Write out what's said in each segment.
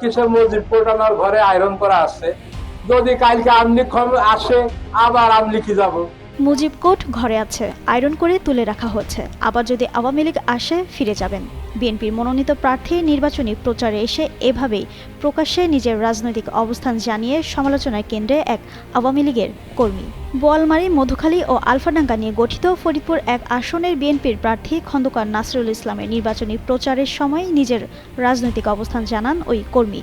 কিসের মসজিদ পোটানোর ঘরে আয়রন করা আছে। যদি কালকে আমলি আসে আবার আমলিখি যাব। মুজিব কোট ঘরে আছে। আয়রন করে তুলে রাখা হচ্ছে আবার যদি আওয়ামী লীগ আসে, ফিরে যাবেন। বিএনপির মনোনীত প্রার্থী নির্বাচনী প্রচারে এসে এভাবেই প্রকাশ্যে নিজের রাজনৈতিক অবস্থান জানিয়ে সমালোচনার কেন্দ্রে এক আওয়ামী লীগের কর্মী। বোয়ালমারি, মধুখালী ও আলফাডাঙ্গা নিয়ে গঠিত ফরিদপুর এক আসনের বিএনপির প্রার্থী খন্দকার নাসরুল ইসলামের নির্বাচনী প্রচারের সময় নিজের রাজনৈতিক অবস্থান জানান ওই কর্মী।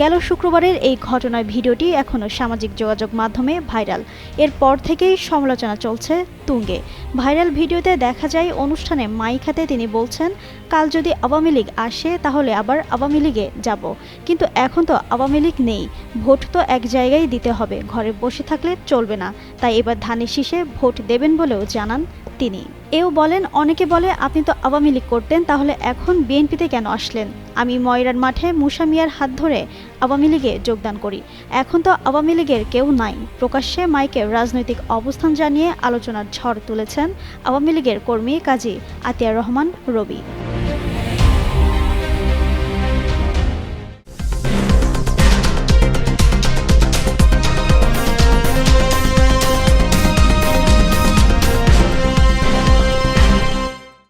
গেল শুক্রবারের এই ঘটনার ভিডিওটি এখনও সামাজিক যোগাযোগ মাধ্যমে ভাইরাল। এরপর থেকেই সমালোচনা চলছে তুঙ্গে। ভাইরাল ভিডিওতে দেখা যায়, অনুষ্ঠানে মাইক হাতে তিনি বলছেন, কাল যদি আওয়ামী লীগ আসে, তাহলে আবার আওয়ামী লীগে যাব। কিন্তু এখন তো আওয়ামী লীগ নেই। ভোট তো এক জায়গায় দিতে হবে। ঘরে বসে থাকলে চলবে না। তাই এবার ধানের শীষে ভোট দেবেন বলেও জানান তিনি এও বলেন, অনেকে বলে, আপনি তো আওয়ামী লীগ করতেন, তাহলে এখন বিএনপিতে কেন আসলেন? আমি ময়রার মাঠে মুসা মিয়ার হাত ধরে আওয়ামী লীগে যোগদান করি। এখন তো আওয়ামী লীগের কেউ নাই। প্রকাশ্যে মাইকে রাজনৈতিক অবস্থান জানিয়ে আলোচনার ঝড় তুলেছেন আওয়ামী লীগের কর্মী কাজী আতিয়ার রহমান রবি।